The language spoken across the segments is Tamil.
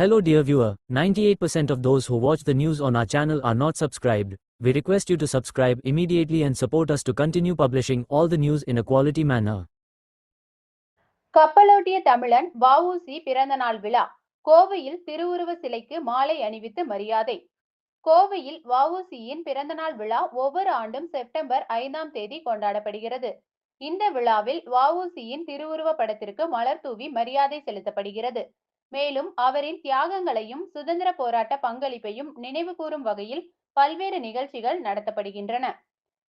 Hello dear viewer, 98% of those who watch the news on our channel are not subscribed. We request you to subscribe immediately and support us to continue publishing all the news in a quality manner. கப்பலோட்டிய தமிழன் வஉசி பிறந்தநாள் விழா கோவையில் திருவுருவ சிலைக்கு மாலை அணிவித்து மரியாதை கோவையில் வஉசியின் பிறந்தநாள் விழா ஒவ்வொரு ஆண்டும் செப்டம்பர் ஐந்தாம் தேதி கொண்டாடப்படுகிறது இந்த விழாவில் வஉசியின் திருவுருவ படத்திற்கு மலர் தூவி மரியாதை செலுத்தப்படுகிறது மேலும் அவரின் தியாகங்களையும் சுதந்திர போராட்ட பங்களிப்பையும் நினைவுகூரும் வகையில் பல்வேறு நிகழ்ச்சிகள் நடத்தப்படுகின்றன.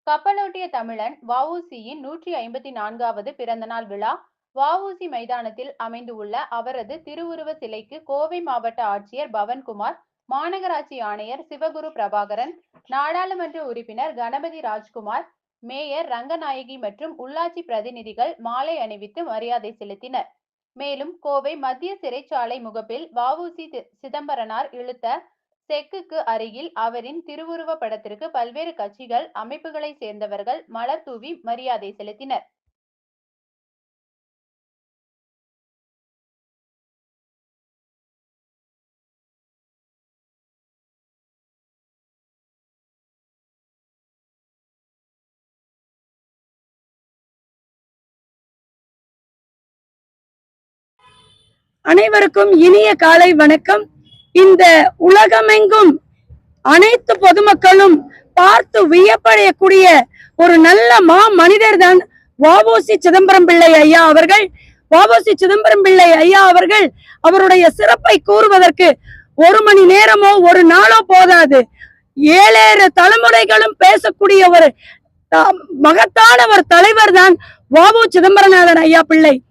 கப்பலோட்டிய தமிழன் வஉசியின் நூற்றி ஐம்பத்தி நான்காவது பிறந்தநாள் விழா வஉசி மைதானத்தில் அமைந்துள்ள அவரது திருவுருவ சிலைக்கு கோவை மாவட்ட ஆட்சியர் பவன்குமார் மாநகராட்சி ஆணையர் சிவகுரு பிரபாகரன் நாடாளுமன்ற உறுப்பினர் கணபதி ராஜ்குமார் மேயர் ரங்கநாயகி மற்றும் உள்ளாட்சி பிரதிநிதிகள் மாலை அணிவித்து மரியாதை செலுத்தினர். மேலும் கோவை மத்திய சிறைச்சாலை முகப்பில் வஉசி சிதம்பரனார் இழுத்த செக்குக்கு அருகில் அவரின் திருவுருவ படத்திற்கு பல்வேறு கட்சிகள் அமைப்புகளை சேர்ந்தவர்கள் மலர் தூவி மரியாதை செலுத்தினர். அனைவருக்கும் இனிய காலை வணக்கம். இந்த உலகமெங்கும் அனைத்து பொதுமக்களும் பார்த்து வியப்படையக்கூடிய ஒரு நல்ல மா மனிதர் தான் வாவோசி சிதம்பரம் பிள்ளை ஐயா அவர்கள். வாவோசி சிதம்பரம் பிள்ளை ஐயா அவர்கள் அவருடைய சிறப்பை கூறுவதற்கு ஒரு மணி நேரமோ ஒரு நாளோ போதாது. ஏழேறு தலைமுறைகளும் பேசக்கூடிய ஒரு த- மகத்தான ஒரு தலைவர் தான் வாவு சிதம்பரநாதன் ஐயா பிள்ளை.